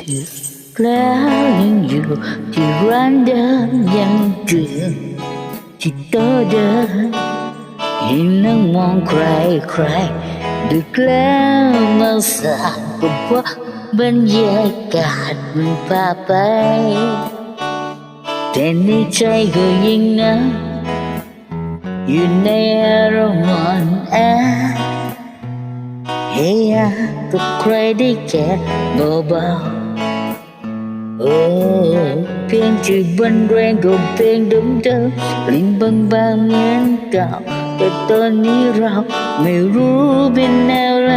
ดึกแล้วยังอยู่ที่ร้านเดิมยังเกือที่โต๊ะเดิมยังนั่งมองใครใครดึกแล้วมาสายก็เพราบรรยากาศมันพาไป แต่ในใจก็ยังเหงาอยู่ในอารมณ์อ่อนแอเฮียกับใครได้แค่เบาๆ โอ้เพียงที่บันแรงก็เพลงเดิมลิ้นบางๆเหมือนเก่าแต่ตอนนี้เราไม่รู้เป็นอะไร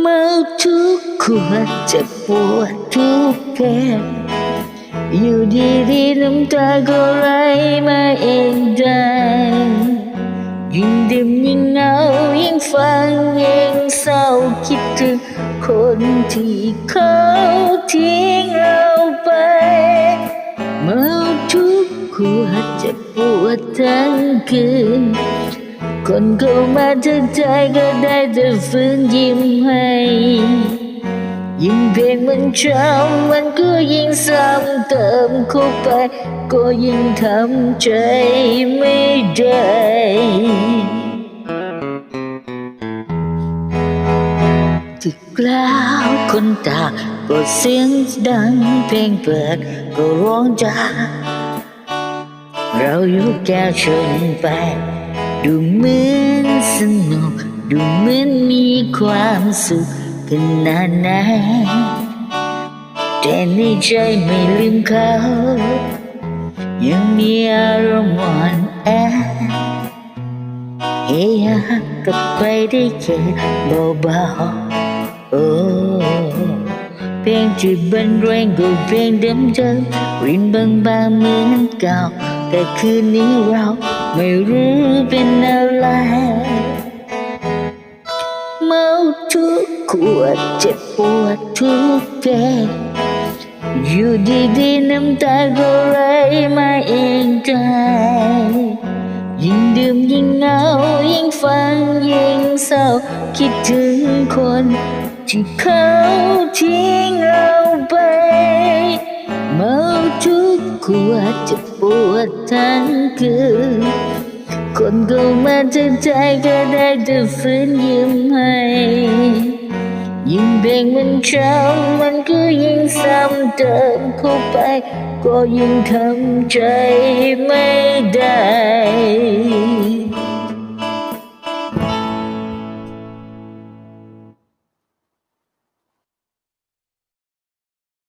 เมาทุกขวดเจ็บปวดทุกแผลอยู่ดีๆน้ำตาก็ไหลมาเองได้ยิ่งดื่มยิ่ง คนที่เขาทิ้งเราไป เมาทุกขวดจะปวดทั้งคืน คนเข้ามาทักทายก็ได้แต่ฝืนยิ้มให้ยิ่งเพลงมันช้ำมันก็ยิ่งซ้ำเติมเข้าไป ก็ยิ่งทำใจไม่ได้ ถึกแล้วคนตาก็เสียงดังเพลงเปิดก็ร้องจ้าเราอยู่แก้วชนไป ดูเหมือนสนุก ดูเหมือนมีความสุขขนาดไหนแต่ในใจไม่ลืมเขา ยังมีอารมณ์อ่อนแอเฮียกับใครได้แค่เบาๆ งที่บันแรงก็เพลงเดิมๆรินบางๆเหมือนเก่า แต่คืนนี้เราไม่รู้เป็นอะไร เมาทุกขวดเจ็บปวดทุกแผลอยู่ดีๆน้ำตาก็ไหลมาเองได้ ดื่มยิ่งเหงายิ่งฟังยิ่งเศร้า คิดถึงคน ที่เขาทิ้งเราไป เมาทุกขวดจะปวดทั้งคืนคนเข้ามาทักใจก็ได้แต่ฝืนยิ้มให้ ยิ่งเบ่งมันช้ำมันก็ยิ่งซ้ำเติมเข้าไป ก็ยิ่งทำใจไม่ได้